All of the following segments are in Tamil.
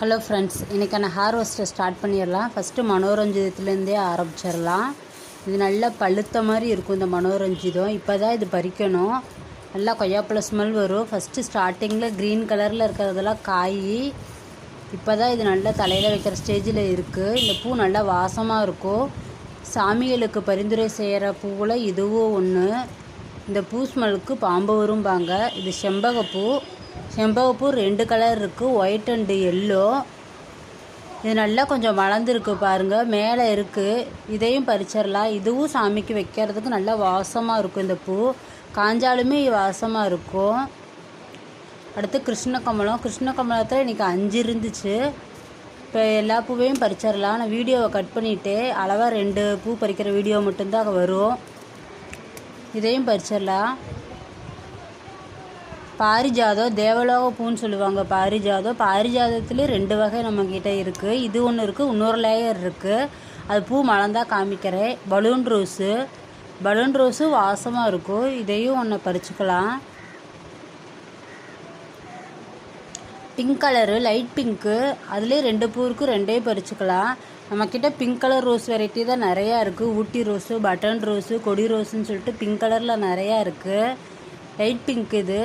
ஹலோ ஃப்ரெண்ட்ஸ் இன்றைக்கான ஹார்வெஸ்ட்டை ஸ்டார்ட் பண்ணிடலாம். ஃபஸ்ட்டு மனோரஞ்சிதத்துலேருந்தே ஆரம்பிச்சிடலாம். இது நல்லா பழுத்த மாதிரி இருக்கும் இந்த மனோரஞ்சிதம். இப்போ தான் இது பறிக்கணும். நல்லா கொய்யாப்பழ ஸ்மெல் வரும். ஃபஸ்ட்டு ஸ்டார்டிங்கில் க்ரீன் கலரில் இருக்கிறதெல்லாம் காய் இப்போ தான் இது நல்லா தலையில் வைக்கிற ஸ்டேஜில் இருக்குது இந்த பூ நல்லா வாசமாக இருக்கும். சாமிகளுக்கு பரிந்துரை செய்கிற பூவில் இதுவும் ஒன்று இந்த பூ ஸ்மெலுக்கு பாம்பு வரும்பாங்க. இது செம்பகப்பூ. செம்பகப்பூ ரெண்டு கலர் இருக்குது ஒயிட் அண்டு எல்லோ இது நல்லா கொஞ்சம் வளர்ந்துருக்கு பாருங்கள் மேலே இருக்குது இதையும் பறிச்சிடலாம். இதுவும் சாமிக்கு வைக்கிறதுக்கு நல்லா வாசமாக இருக்கும் இந்த பூ. காஞ்சாலுமே வாசமாக இருக்கும். அடுத்து கிருஷ்ண கமலம் கிருஷ்ண கமலத்தில் இன்றைக்கி அஞ்சு இருந்துச்சு. இப்போ எல்லா பூவையும் பறிச்சிடலாம். நான் வீடியோவை கட் பண்ணிவிட்டு அளவாக ரெண்டு பூ பறிக்கிற வீடியோ மட்டும்தான் வரும். இதையும் பறிச்சிடலாம். பாரிஜாதம் தேவலோக பூன்னு சொல்லுவாங்க பாரிஜாதம் பாரிஜாதத்துலேயும் ரெண்டு வகை நம்மக்கிட்ட இருக்குது இது ஒன்று இருக்குது இன்னொரு லேயர் இருக்குது அது பூ மலர்ந்தா காமிக்கிறேன் பலூன் ரோஸு பலூன் ரோஸு வாசமாக இருக்கும். இதையும் ஒன்று பறிச்சுக்கலாம். பிங்க் கலரு லைட் பிங்க்கு அதுலேயே ரெண்டு பூ இருக்குது ரெண்டே பறிச்சுக்கலாம். நம்மக்கிட்ட பிங்க் கலர் ரோஸ் வெரைட்டி தான் நிறையா இருக்குது ஊட்டி ரோஸு பட்டன் ரோஸு கொடி ரோஸுன்னு சொல்லிட்டு பிங்க் கலரில் நிறையா இருக்குது லைட் பிங்க் இது.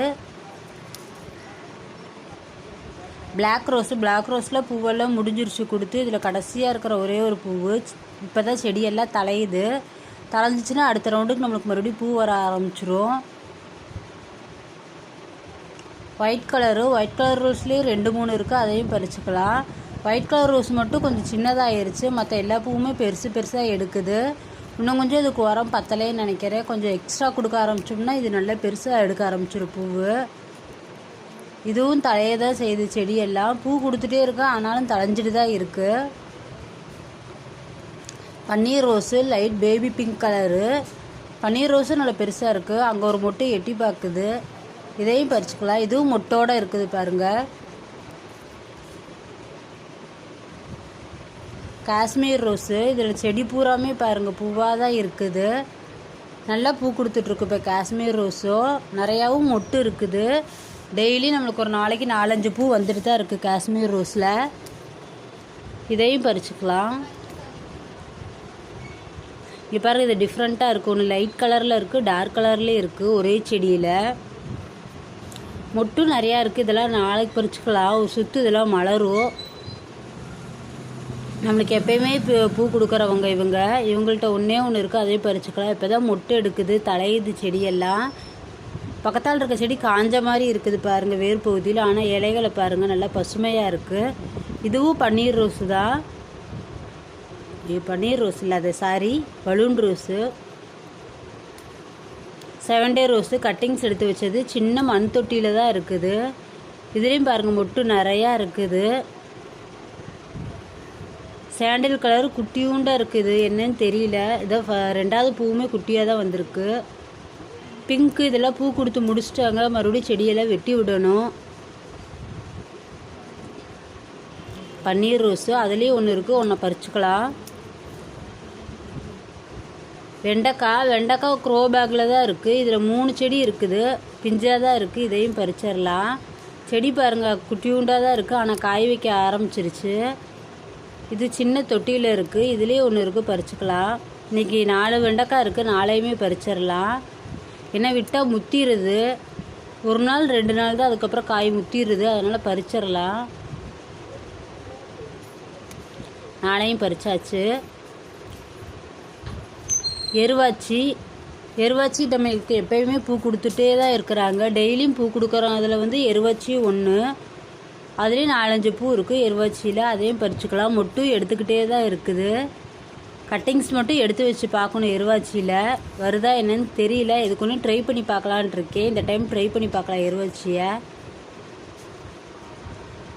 பிளாக் ரோஸு பிளாக் ரோஸில் பூவெல்லாம் முடிஞ்சிருச்சு கொடுத்து இதில் கடைசியாக இருக்கிற ஒரே ஒரு பூவு. இப்போ தான் செடியெல்லாம் தலையுது தலைஞ்சிச்சின்னா அடுத்த ரவுண்டுக்கு நம்மளுக்கு மறுபடியும் பூ வர ஆரம்பிச்சிரும். ஒயிட் கலரு ஒயிட் கலர் ரோஸ்லேயும் ரெண்டு மூணு இருக்குது அதையும் பறிச்சுக்கலாம். ஒயிட் கலர் ரோஸ் மட்டும் கொஞ்சம் சின்னதாகிருச்சு மற்ற எல்லா பூவுமே பெருசு பெருசாக எடுக்குது. இன்னும் கொஞ்சம் இதுக்கு உரம் பத்தலைன்னு நினைக்கிறேன். கொஞ்சம் எக்ஸ்ட்ரா கொடுக்க ஆரம்பிச்சோம்னா இது நல்லா பெருசாக எடுக்க ஆரம்பிச்சிடும் பூவு. இதுவும் தலைய தான் செய்யுது செடியெல்லாம் பூ கொடுத்துட்டே இருக்கு ஆனாலும் தழைஞ்சிட்டு தான் இருக்குது பன்னீர் rose light baby pink colour. பன்னீர் ரோஸும் நல்லா பெருசாக இருக்குது அங்கே ஒரு மொட்டை எட்டி பார்க்குது இதையும் பறிச்சுக்கலாம். இதுவும் மொட்டோடு இருக்குது பாருங்கள் காஷ்மீர் ரோஸு. இதில் செடி பூராமே பாருங்கள் பூவாக தான் இருக்குது. நல்லா பூ கொடுத்துட்ருக்கு இப்போ காஷ்மீர் ரோஸும். நிறையாவும் மொட்டு இருக்குது. டெய்லி நம்மளுக்கு ஒரு நாளைக்கு நாலஞ்சு பூ வந்துட்டு தான் இருக்குது காஷ்மீர் ரோஸில். இதையும் பறிச்சுக்கலாம். இங்கே பாருங்கள் இது டிஃப்ரெண்ட்டாக இருக்குது ஒன்று லைட் கலரில் இருக்குது டார்க் கலர்லேயும் இருக்குது ஒரே செடியில். மொட்டும் நிறையா இருக்குது இதெல்லாம் நாளைக்கு பறிச்சுக்கலாம். ஒரு சுற்று இதெல்லாம் மலரும். நம்மளுக்கு எப்பயுமே பூ கொடுக்குறவங்க இவங்க இவங்கள்ட்ட ஒன்றே ஒன்று இருக்குது அதையும் பறிச்சுக்கலாம். இப்போ தான் மொட்டு எடுக்குது தலையுது செடியெல்லாம். பக்கத்தால் இருக்க செடி காஞ்ச மாதிரி இருக்குது பாருங்கள் வேர் பகுதியில். ஆனால் இலைகளை பாருங்கள் நல்லா பசுமையாக இருக்குது இதுவும் பன்னீர் ரோஸு தான் இது பன்னீர் ரோஸ் இல்லை அது sorry balloon rose. Seven day rose cuttings எடுத்து வச்சது. சின்ன மண் தொட்டியில் தான் இருக்குது. இதுலேயும் பாருங்கள் மொட்டு நிறையா இருக்குது. சாண்டில் கலர் குட்டியூண்டாக இருக்குது. என்னன்னு தெரியல. இதோ ரெண்டாவது பூவுமே குட்டியாக தான் வந்திருக்கு. பிங்க்கு இதெல்லாம் பூ கொடுத்து முடிச்சிட்டாங்க. மறுபடியும் செடியெல்லாம் வெட்டி விடணும். பன்னீர் ரோஸு அதுலேயும் ஒன்று இருக்குது ஒன்றை பறிச்சுக்கலாம். வெண்டைக்காய் வெண்டைக்காய் க்ரோ பேக்கில் தான் இருக்குது இதில் மூணு செடி இருக்குது. பிஞ்சாக தான் இருக்குது இதையும் பறிச்சிடலாம். செடி பாருங்கள் குட்டியூண்டாக தான் இருக்குது ஆனால் காய் வைக்க ஆரம்பிச்சிருச்சு. இது சின்ன தொட்டியில் இருக்குது இதுலேயே ஒன்று இருக்குது பறிச்சுக்கலாம். இன்றைக்கி நாலு வெண்டைக்காய் இருக்குது நாளையுமே பறிச்சிடலாம். ஏன்னா விட்டால் முத்திடுது ஒரு நாள் ரெண்டு நாள் தான் அதுக்கப்புறம் காய் முத்திடுது அதனால் பறிச்சிடலாம். நாளையும் பறிச்சாச்சு. எருவாச்சி. எருவாச்சி நம்மளுக்கு எப்பயுமே பூ கொடுத்துட்டே தான் இருக்கிறாங்க. டெய்லியும் பூ கொடுக்குறோம். அதில் வந்து எருவாச்சி ஒன்று அதுலேயும் நாலஞ்சு பூ இருக்குது எருவாச்சியில் அதையும் பறிச்சுக்கலாம். மொட்டும் எடுத்துக்கிட்டே தான் இருக்குது. கட்டிங்ஸ் மட்டும் எடுத்து வச்சு பார்க்கணும் எருவாச்சியில். வருதா என்னன்னு தெரியல. இதுக்கு ஒன்றும் ட்ரை பண்ணி பார்க்கலான் இருக்கேன். இந்த டைம் ட்ரை பண்ணி பார்க்கலாம் எருவாச்சியை.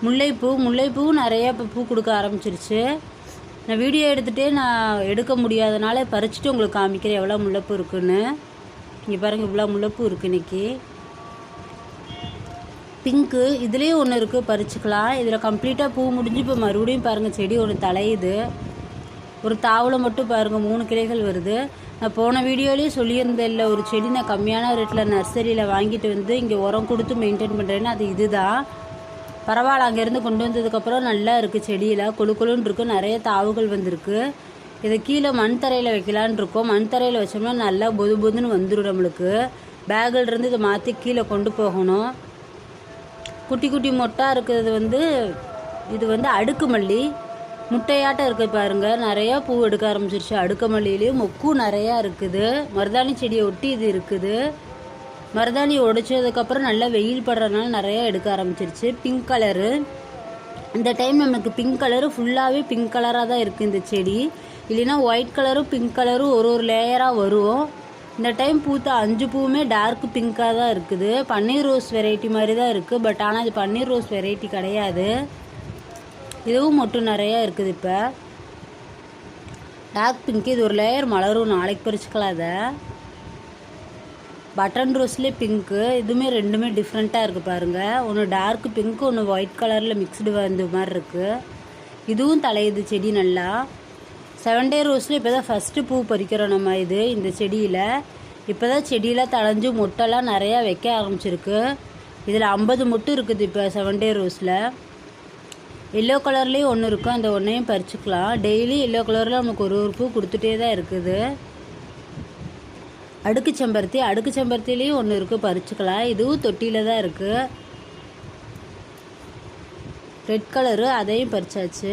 முல்லைப்பூ முல்லைப்பூவும் நிறையா இப்போ பூ கொடுக்க ஆரம்பிச்சிருச்சு. நான் வீடியோ எடுத்துகிட்டே நான் எடுக்க முடியாதனால பறிச்சுட்டு உங்களுக்கு காமிக்கிறேன். எவ்வளோ முல்லைப்பூ இருக்குன்னு. இங்கே பாருங்கள் இவ்வளோ முல்லைப்பூ இருக்குது இன்றைக்கி பிங்க்கு இதுலேயும் ஒன்று இருக்குது பறிச்சுக்கலாம். இதில் கம்ப்ளீட்டாக பூ முடிஞ்சு இப்போ மறுபடியும் பாருங்கள் செடி ஒன்று தலையுது. ஒரு தாவலை மட்டும் பாருங்கள் மூணு கிளைகள் வருது. நான் போன வீடியோலேயே சொல்லியிருந்தேன் இல்லை ஒரு செடி நான் கம்மியான ரேட்டில் நர்சரியில் வாங்கிட்டு வந்து இங்கே உரம் கொடுத்து மெயின்டைன் பண்ணுறேன்னு அது இதுதான். பரவாயில்ல அங்கேருந்து கொண்டு வந்ததுக்கப்புறம் நல்லா இருக்குது செடியில். கொழு கொழுன்னு இருக்குது நிறைய தாவுகள் வந்திருக்கு. இதை கீழே மண் தரையில் வைக்கலான் இருக்கோம். மண் தரையில் வச்சோம்னா நல்லா பொது பொதுன்னு வந்துடும் நம்மளுக்கு. பேக்கில் இருந்து இதை மாற்றி கீழே கொண்டு போகணும். குட்டி குட்டி மொட்டாக இருக்கிறது வந்து இது வந்து அடுக்கு மல்லி. முட்டையாட்டம் இருக்குது பாருங்கள் நிறையா பூ எடுக்க ஆரம்பிச்சிருச்சு. அடுக்க மல்லியிலையும் மொக்கும் நிறையா இருக்குது. மருதாணி செடியை ஒட்டி இது இருக்குது. மருதாணி உடைச்சதுக்கப்புறம் நல்லா வெயில் படுறதுனால நிறையா எடுக்க ஆரம்பிச்சிருச்சு. பிங்க் கலரு இந்த டைம் நமக்கு பிங்க் கலரு ஃபுல்லாகவே பிங்க் கலராக தான் இருக்குது இந்த செடி. இல்லைன்னா ஒயிட் கலரும் பிங்க் கலரும் ஒரு ஒரு லேயராக வரும். இந்த டைம் பூத்த அஞ்சு பூவுமே டார்க் பிங்காக தான் இருக்குது. பன்னீர் ரோஸ் வெரைட்டி மாதிரி தான் இருக்குது பட் ஆனால் இது பன்னீர் ரோஸ் வெரைட்டி கிடையாது. இதுவும் மட்டும் நிறையா இருக்குது இப்போ. டார்க் பிங்க் இது ஒரு லேயர் மலரும் நாளைக்கு பறிச்சுக்கலாம் அதை பட்டன் ரோஸ்லேயே பிங்க்கு இதுவுமே ரெண்டுமே டிஃப்ரெண்ட்டாக இருக்குது பாருங்கள் ஒன்று டார்க் பிங்க் ஒன்று ஒயிட் கலரில் மிக்ஸ்டு வந்த மாதிரி இருக்குது இதுவும் தலையுது செடி நல்லா. செவன் டே ரோஸில் இப்போ தான் ஃபஸ்ட்டு பூ பறிக்கிறோம் நம்ம இது இந்த செடியில். இப்போ தான் செடியெலாம் தளைஞ்சு மொட்டெல்லாம் நிறையா வைக்க ஆரம்பிச்சிருக்கு. இதில் ஐம்பது மொட்டு இருக்குது இப்போ செவன் டே ரோஸில் எல்லோ கலர்லேயும் ஒன்று இருக்கும். அந்த ஒன்றையும் பறிச்சுக்கலாம். டெய்லி எல்லோ கலரில் நமக்கு ஒரு ஒரு பூ கொடுத்துட்டே தான் இருக்குது. அடுக்கு செம்பருத்தி. அடுக்கு செம்பருத்திலையும் ஒன்று இருக்குது பறிச்சுக்கலாம். இதுவும் தொட்டியில் தான் இருக்குது ரெட் கலரு அதையும் பறிச்சாச்சு.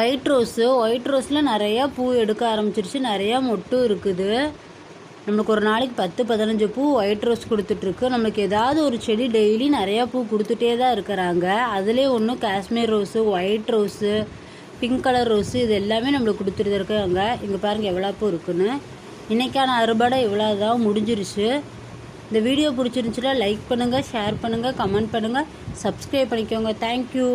ஒயிட் ரோஸு ஒயிட் ரோஸில் நிறையா பூ எடுக்க ஆரம்பிச்சிருச்சு. நிறையா மொட்டும் இருக்குது. நம்மளுக்கு ஒரு நாளைக்கு பத்து பதினஞ்சு பூ ஒயிட் ரோஸ் கொடுத்துட்ருக்கு நம்மளுக்கு ஏதாவது ஒரு செடி டெய்லி நிறையா பூ கொடுத்துட்டே தான் இருக்கிறாங்க. அதுலேயே ஒன்று Kashmir rose white rose pink colour rose இது எல்லாமே நம்மளுக்கு கொடுத்துட்டு இருக்காங்க. இங்கே பாருங்கள் எவ்வளோ பூ இருக்குன்னு. இன்றைக்கான அறுபடை இவ்வளோ தான் முடிஞ்சிருச்சு. இந்த வீடியோ பிடிச்சிருந்துச்சுன்னா லைக் பண்ணுங்கள் ஷேர் பண்ணுங்கள் கமெண்ட் பண்ணுங்கள் சப்ஸ்கிரைப் பண்ணிக்கோங்க. தேங்க்யூ